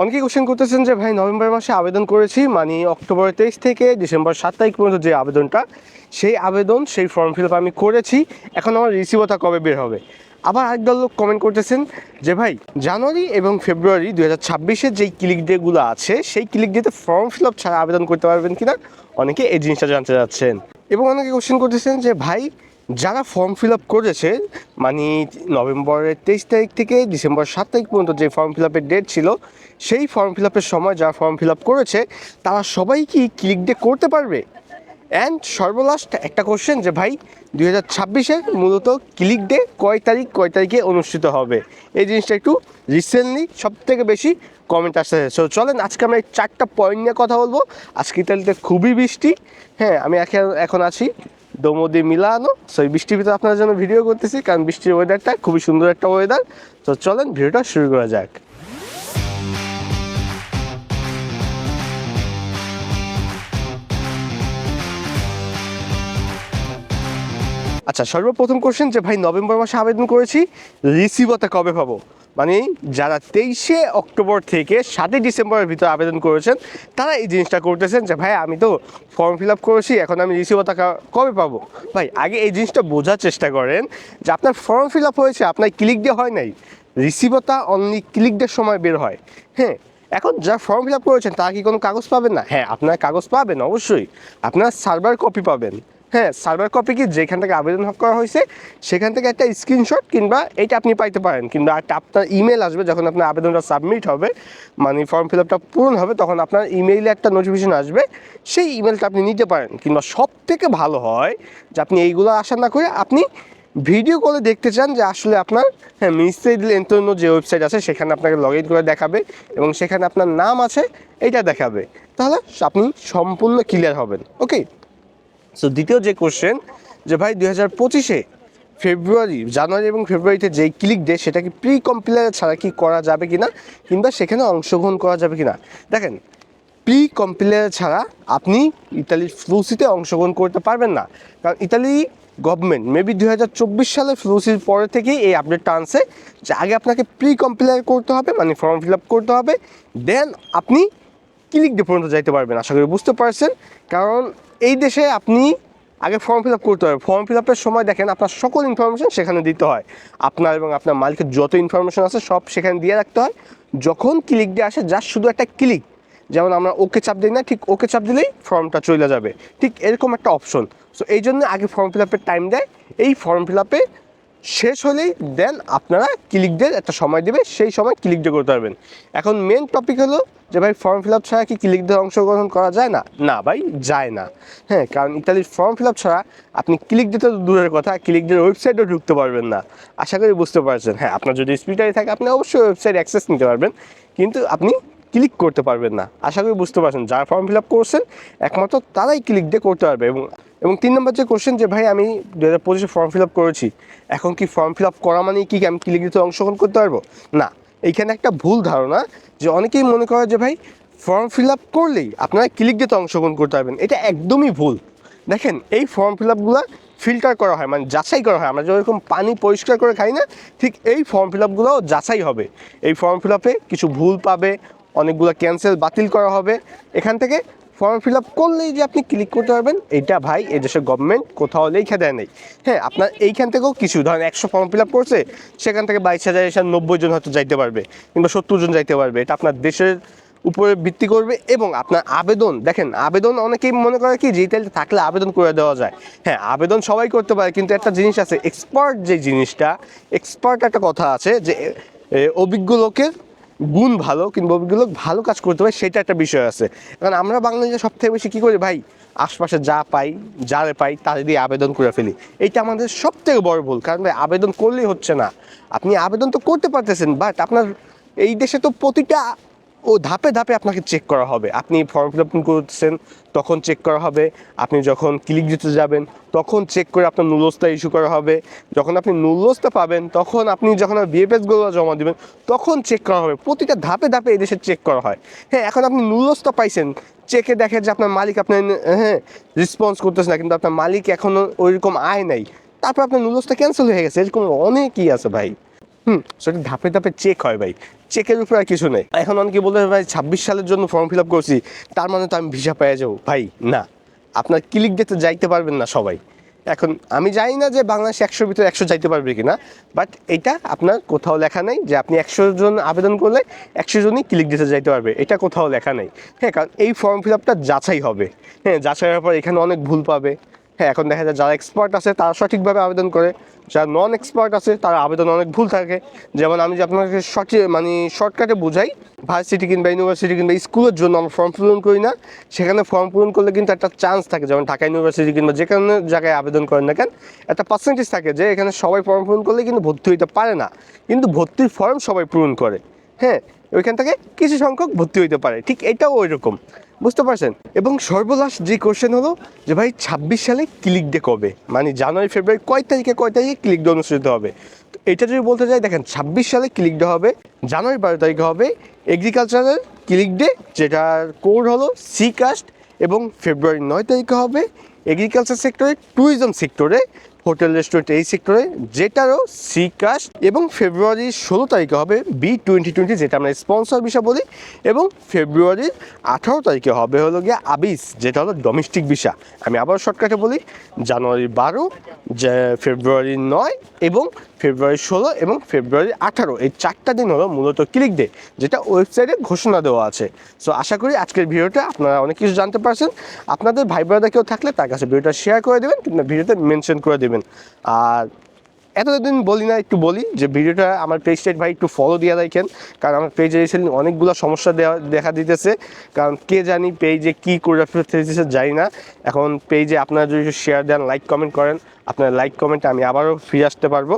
অনেকেই কোশ্চেন করতেছেন যে, ভাই, নভেম্বর মাসে আবেদন করেছি মানে অক্টোবর তেইশ থেকে ডিসেম্বর সাত তারিখ পর্যন্ত যে আবেদনটা, সেই আবেদন, সেই ফর্ম ফিল আমি করেছি। এখন আমার রিসিভতা কবে বের হবে? আবার আরেকদল লোক কমেন্ট করতেছেন যে, ভাই, জানুয়ারি এবং ফেব্রুয়ারি দু হাজার ছাব্বিশের যেই ক্লিক ডেগুলো আছে, সেই ক্লিক ডেতে ফর্ম ফিল আপ ছাড়া আবেদন করতে পারবেন কিনা? অনেকে এই জিনিসটা জানতে চাচ্ছেন। এবং অনেকে কোশ্চেন করতেছেন যে, ভাই যারা ফর্ম ফিল আপ করেছে মানে নভেম্বরের তেইশ তারিখ থেকে ডিসেম্বর সাত তারিখ পর্যন্ত যে ফর্ম ফিল আপের ডেট ছিল, সেই ফর্ম ফিল আপের সময় যারা ফর্ম ফিল আপ করেছে, তারা সবাই কি ক্লিক ডে করতে পারবে? অ্যান্ড সর্বলাস্ট একটা কোশ্চেন যে ভাই, দুই হাজার ছাব্বিশে মূলত ক্লিক ডে কয় তারিখ, কয় তারিখে অনুষ্ঠিত হবে? এই জিনিসটা একটু রিসেন্টলি সব থেকে বেশি কমেন্ট আসছে সো চলেন আজকে এই চারটা পয়েন্ট নিয়ে কথা বলব। আজকে ইতালিতে খুবই বৃষ্টি। হ্যাঁ আমি এখন আছি দৌমদি মিলানো। সো এই বৃষ্টির ভিতরে আপনার জন্য ভিডিও করতেছি, কারণ বৃষ্টির ওয়েদারটা খুবই সুন্দর একটা ওয়েদার তো চলেন, ভিডিওটা শুরু করা যাক। আচ্ছা সর্বপ্রথম কোশ্চেন যে, ভাই, নভেম্বর মাসে আবেদন করেছি রিসিভতা কবে পাবো? মানে যারা তেইশে অক্টোবর থেকে সাতই ডিসেম্বরের ভিতরে আবেদন করেছেন, তারা এই জিনিসটা করতেছেন যে, ভাই, আমি তো ফর্ম ফিল আপ করেছি, এখন আমি রিসিভতা কবে পাবো? ভাই, আগে এই জিনিসটা বোঝার চেষ্টা করেন যে, আপনার ফর্ম ফিল আপ হয়েছে, আপনার ক্লিক দিয়ে হয় নাই। রিসিভতা অনলি ক্লিক দেওয়ার সময় বের হয়। হ্যাঁ এখন যা ফর্ম ফিল আপ করেছেন, তারা কি কোনো কাগজ পাবেন না? হ্যাঁ আপনার কাগজ পাবেন, অবশ্যই। আপনার সার্ভার কপি পাবেন। হ্যাঁ সার্ভার কপি কি যেখান থেকে আবেদন করা হয়েছে, সেখান থেকে একটা স্ক্রিনশট কিংবা এটা আপনি পাইতে পারেন। কিংবা একটা আপনার ইমেল আসবে যখন আপনার আবেদনটা সাবমিট হবে মানে ফর্ম ফিল আপটা পূরণ হবে, তখন আপনার ইমেইলে একটা নোটিফিকেশন আসবে। সেই ইমেলটা আপনি নিতে পারেন। কিংবা সব থেকে ভালো হয় যে আপনি এইগুলো আশা না করে আপনি ভিডিও কলে দেখতে চান যে আসলে আপনার হ্যাঁ মিনিস্ট্রি এন্টন্য যে ওয়েবসাইট আছে, সেখানে আপনাকে লগ ইন করে দেখাবে এবং সেখানে আপনার নাম আছে, এটা দেখাবে। তাহলে আপনি সম্পূর্ণ ক্লিয়ার হবেন। ওকে সো দ্বিতীয় যে কোশ্চেন যে ভাই দুই হাজার পঁচিশে ফেব্রুয়ারি জানুয়ারি এবং ফেব্রুয়ারিতে যেই ক্লিক ডে সেটা কি প্রি কম্পিলার ছাড়া কি করা যাবে কি না কিংবা সেখানে অংশগ্রহণ করা যাবে কি না দেখেন প্রি কম্পিলার ছাড়া আপনি ইতালির ফ্লুসিতে অংশগ্রহণ করতে পারবেন না। কারণ ইতালি গভর্নমেন্ট মেবি দুই হাজার চব্বিশ সালে ফ্লুসির পরে থেকেই এই আপডেটটা আনছে। যে আগে আপনাকে প্রি কম্পিলার করতে হবে মানে ফর্ম ফিল আপ করতে হবে। দেন আপনি ক্লিক ডে পর্যন্ত যাইতে পারবেন, আশা করি বুঝতে পারছেন। কারণ এই দেশে আপনি আগে ফর্ম ফিল আপ করতে হবে। ফর্ম ফিল আপের সময় দেখেন আপনার সকল ইনফরমেশন সেখানে দিতে হয়। আপনার এবং আপনার মালিকের যত ইনফরমেশন আছে সব সেখানে দিয়ে রাখতে হয়। যখন ক্লিক ডে আসে জাস্ট শুধু একটা ক্লিক যেমন আমরা ওকে চাপ দিই না, ঠিক ওকে চাপ দিলেই ফর্মটা চলে যাবে। ঠিক এরকম একটা অপশন সো এই জন্য আগে ফর্ম ফিল আপের টাইম দেয়। এই ফর্ম ফিল আপে শেষ হলেই দেন আপনারা ক্লিক দিয়ে একটা সময় দেবে, সেই সময় ক্লিক দিয়ে করতে পারবেন। এখন মেন টপিক হলো যে ভাই ফর্ম ফিল আপ ছাড়া কি ক্লিক দিয়ে অংশগ্রহণ করা যায় না? না ভাই, যায় না। হ্যাঁ কারণ ইতালির ফর্ম ফিল আপ ছাড়া আপনি ক্লিক দিতে তো দূরের কথা ক্লিক দিয়ে ওয়েবসাইটও ঢুকতে পারবেন না। আশা করি বুঝতে পারছেন। হ্যাঁ আপনার যদি স্পিডারি থাকে, আপনি অবশ্যই ওয়েবসাইট অ্যাক্সেস নিতে পারবেন। কিন্তু আপনি ক্লিক করতে পারবেন না। আশা করি বুঝতে পারছেন। যারা ফর্ম ফিল আপ করছেন, একমাত্র তারাই ক্লিক দিয়ে করতে পারবে এবং এবং তিন নম্বর যে কোশ্চেন যে, ভাই, আমি দু হাজার পঁচিশে ফর্ম ফিল আপ করেছি, এখন কি ফর্ম ফিল আপ করা মানে কি আমি ক্লিক দিতে অংশগ্রহণ করতে পারব? না এইখানে একটা ভুল ধারণা যে, অনেকেই মনে করে যে, ভাই ফর্ম ফিল আপ করলেই আপনারা ক্লিক দিতে অংশগ্রহণ করতে পারবেন। এটা একদমই ভুল। দেখেন, এই ফর্ম ফিল আপগুলো ফিল্টার করা হয় মানে যাচাই করা হয়। আমরা যেরকম পানি পরিষ্কার করে খাই না, ঠিক এই ফর্ম ফিল আপগুলোও যাচাই হবে। এই ফর্ম ফিল আপে কিছু ভুল পাবে, অনেকগুলো ক্যান্সেল বাতিল করা হবে। এখান থেকে ফর্ম ফিল আপ করলেই যে আপনি ক্লিক করতে পারবেন, এটা ভাই এই দেশের গভর্নমেন্ট কোথাও লেখা দেয় নেই। হ্যাঁ আপনার এইখান থেকেও কিছু, ধরেন একশো ফর্ম ফিল আপ করছে, সেখান থেকে বাইশ হাজার এসে নব্বই জন হয়তো যাইতে পারবে, কিংবা সত্তর জন যাইতে পারবে। এটা আপনার দেশের উপরে ভিত্তি করবে এবং আপনার আবেদন, দেখেন, আবেদন অনেকেই মনে করে কি, যে ইতালিতে থাকলে আবেদন করে দেওয়া যায়। হ্যাঁ আবেদন সবাই করতে পারে, কিন্তু একটা জিনিস আছে এক্সপার্ট যে জিনিসটা এক্সপার্ট একটা কথা আছে যে অভিজ্ঞ লোকের গুণ ভালো কিংবা লোক ভালো কাজ করতে পারে, সেটা একটা বিষয় আছে। কারণ আমরা বাংলাদেশে সব থেকে বেশি কী করি ভাই? আশপাশে যা পাই, যারে পাই তাদের দিয়ে আবেদন করে ফেলি। এটা আমাদের সব থেকে বড় ভুল, কারণ ভাই, আবেদন করলেই হচ্ছে না। আপনি আবেদন তো করতে পারতেছেন বাট আপনার এই দেশে তো প্রতিটা ও ধাপে ধাপে আপনাকে চেক করা হবে। আপনি ফর্ম ফিল আপ করতেছেন তখন চেক করা হবে। আপনি যখন ক্লিক দিতে যাবেন, তখন চেক করে আপনার নুলসটা ইস্যু করা হবে। যখন আপনি নুলসটা পাবেন, তখন আপনি যখন বিএফএসগুলো জমা দিবেন, তখন চেক করা হবে। প্রতিটা ধাপে ধাপে এই দেশে চেক করা হয়। হ্যাঁ এখন আপনি নুলসটা পাইছেন চেকে দেখে যে আপনার মালিক আপনার হ্যাঁ রেসপন্স করতেছে না, কিন্তু আপনার মালিক এখনও ওইরকম আয় নাই। তারপর আপনার নুলসটা ক্যান্সেল হয়ে গেছে, এরকম অনেকই আছে ভাই। হুম। সেটা ধাপে ধাপে চেক হয় ভাই। চেকের উপর আর কিছু নেই। এখন অনেকে বলতে ভাই, ছাব্বিশ সালের জন্য ফর্ম ফিল আপ করছি। তার মানে তো আমি ভিসা পেয়ে যাব। ভাই, না। আপনার ক্লিক দিতে যাইতে পারবেন না সবাই। এখন, আমি জানি না যে বাংলাদেশ একশোর ভিতরে একশো যাইতে পারবে কি না বাট এটা আপনার কোথাও লেখা নেই যে আপনি একশো জন আবেদন করলে একশো জনই ক্লিক দিতে যাইতে পারবে। এটা কোথাও লেখা নেই। হ্যাঁ কারণ এই ফর্ম ফিল আপটা যাচাই হবে। হ্যাঁ যাচাই হওয়ার পর এখানে অনেক ভুল পাবে। হ্যাঁ এখন দেখা যায় যারা এক্সপার্ট আছে, তারা সঠিকভাবে আবেদন করে। যারা নন এক্সপার্ট আছে, তারা আবেদন অনেক ভুল থাকে। যেমন আমি যে আপনাকে সঠিক মানে শর্টকাটে বোঝাই ভার্সিটি কিংবা ইউনিভার্সিটি কিংবা স্কুলের জন্য আমরা ফর্ম পূরণ করি না। সেখানে ফর্ম পূরণ করলে কিন্তু একটা চান্স থাকে, যেমন ঢাকা ইউনিভার্সিটি কিংবা যে কোনো জায়গায় আবেদন করেন না কেন, একটা পার্সেন্টেজ থাকে যে এখানে সবাই ফর্ম পূরণ করলে কিন্তু ভর্তি হইতে পারে না। কিন্তু ভর্তির ফর্ম সবাই পূরণ করে। হ্যাঁ ওইখান থেকে কিছু সংখ্যক ভর্তি হইতে পারে। ঠিক এটাও ওই রকম বুঝতে পারছেন? এবং সর্বলাস্ট যে কোশ্চেন হলো যে ভাই ছাব্বিশ সালে ক্লিক ডে কবে? মানে জানুয়ারি, ফেব্রুয়ারি কয় তারিখে কয় তারিখে ক্লিক ডে অনুষ্ঠিত হবে? তো এটা যদি বলতে যাই, দেখেন ছাব্বিশ সালে ক্লিক ডে হবে? জানুয়ারি বারো তারিখে হবে। এগ্রিকালচারের ক্লিক ডে যেটার কোড হলো সি কাস্ট এবং ফেব্রুয়ারি নয় তারিখে হবে। এগ্রিকালচার সেক্টরে ট্যুরিজম সেক্টরে হোটেল রেস্টুরেন্ট এই সেক্টরে, যেটারও সি কাস্ট এবং ফেব্রুয়ারির ষোলো তারিখে হবে বি টোয়েন্টি টোয়েন্টি যেটা আমরা স্পন্সর বিষয় বলি, এবং ফেব্রুয়ারির আঠারো তারিখে হবে হলো গিয়ে আবিস যেটা হলো ডোমেস্টিক ভিসা। আমি আবার শর্টকাটে বলি জানুয়ারি বারো ফেব্রুয়ারি নয় এবং ফেব্রুয়ারি ষোলো এবং ফেব্রুয়ারি আঠারো, এই চারটা দিন হলো মূলত ক্লিক ডে যেটা ওয়েবসাইটে ঘোষণা দেওয়া আছে। সো আশা করি আজকের ভিডিওটা আপনারা অনেক কিছু জানতে পারছেন। আপনাদের ভাই ব্রাদার কেউ থাকলে তার কাছে ভিডিওটা শেয়ার করে দেবেন, কিংবা ভিডিওতে মেনশন করে দেবেন। আর এতদিন বলি না, একটু বলি যে ভিডিওটা আমার পেজটা ভাই একটু ফলো দিয়ে রাখেন। কারণ আমার পেজে এসে অনেকগুলো সমস্যা দেখা দিতেছে। কারণ কে জানি পেজে কী করে ফেলতেছে জানি না। এখন পেজে আপনারা যদি শেয়ার দেন লাইক কমেন্ট করেন, আপনার লাইক কমেন্ট আমি আবারও ফিরে আসতে পারব।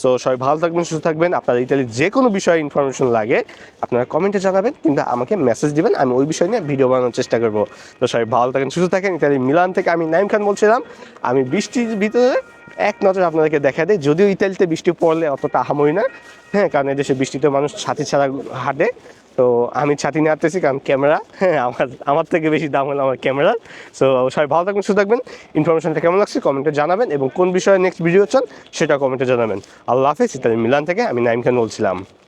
সো সবাই ভালো থাকবেন, সুস্থ থাকবেন। আপনার ইতালির যে কোনো বিষয়ে ইনফরমেশন লাগে, আপনারা কমেন্টে জানাবেন কিন্তু আমাকে মেসেজ দিবেন, আমি ওই বিষয় নিয়ে ভিডিও বানানোর চেষ্টা করব। তো সবাই ভালো থাকেন, সুস্থ থাকেন। ইতালি মিলান থেকে আমি নাইম খান বলছিলাম। আমি বৃষ্টির ভিতরে এক নজর আপনাদেরকে দেখা দেয়। যদিও ইতালিতে বৃষ্টি পড়লে অতটা আহামই না। হ্যাঁ কারণ এদেশে বৃষ্টিতে মানুষ ছাতি ছাড়া হাঁটে। তো আমি ছাতি নিয়ে হাঁটতেছি কারণ ক্যামেরা হ্যাঁ আমার আমার থেকে বেশি দাম হলো আমার ক্যামেরা সো সবাই ভালো থাকবেন, সুস্থ থাকবেন। ইনফরমেশনটা কেমন লাগছে কমেন্টে জানাবেন এবং কোন বিষয়ে নেক্সট ভিডিও চান সেটা কমেন্টে জানাবেন। আল্লাহ হাফেজ, ইতালি মিলান থেকে আমি নাইম খান বলছিলাম।